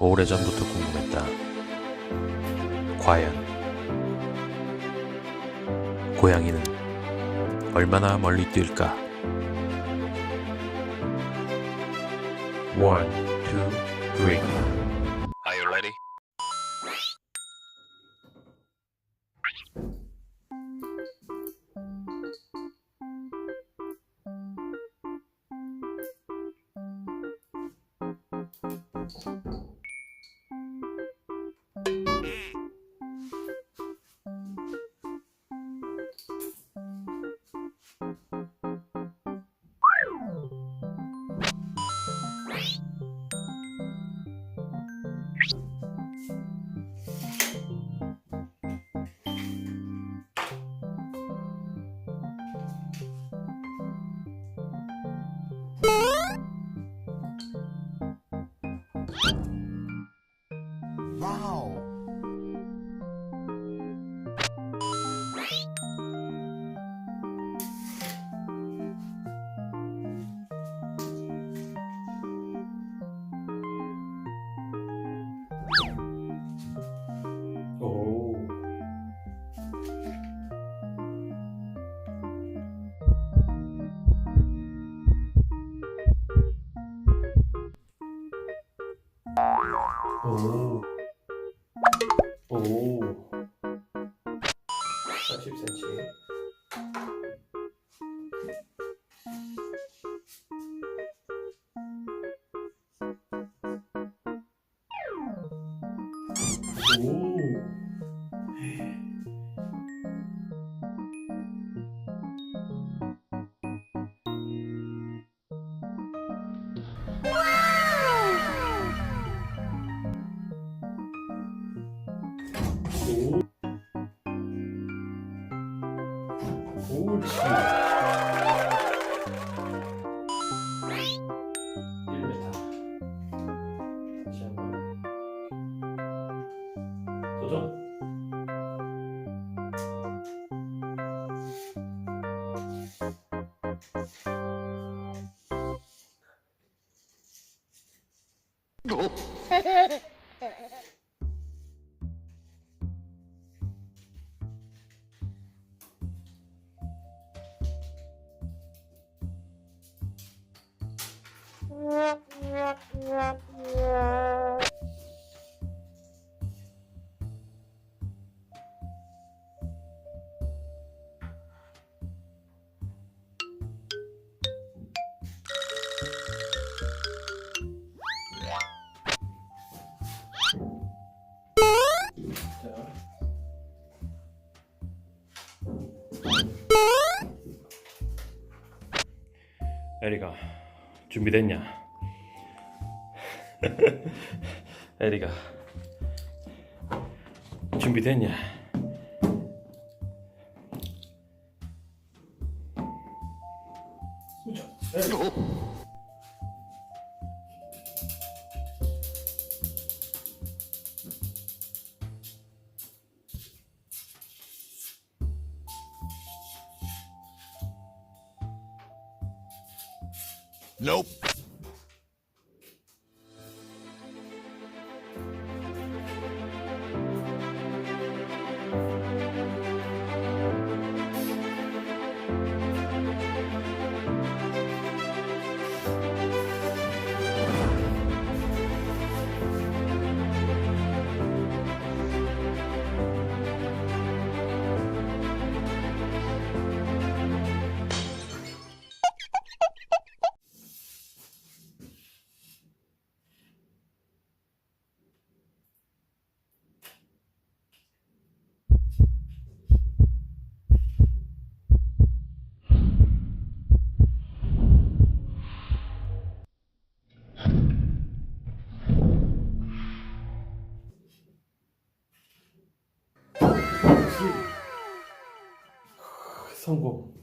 오래전부터 궁금했다. 과연 고양이는 얼마나 멀리 뛸까? One, two, three. Are you ready? 와우. Yeah. 오. 오. 30cm. 오. 옳지. 1m. 에리가 준비됐냐? 에리가 준비됐냐? Nope. 痛苦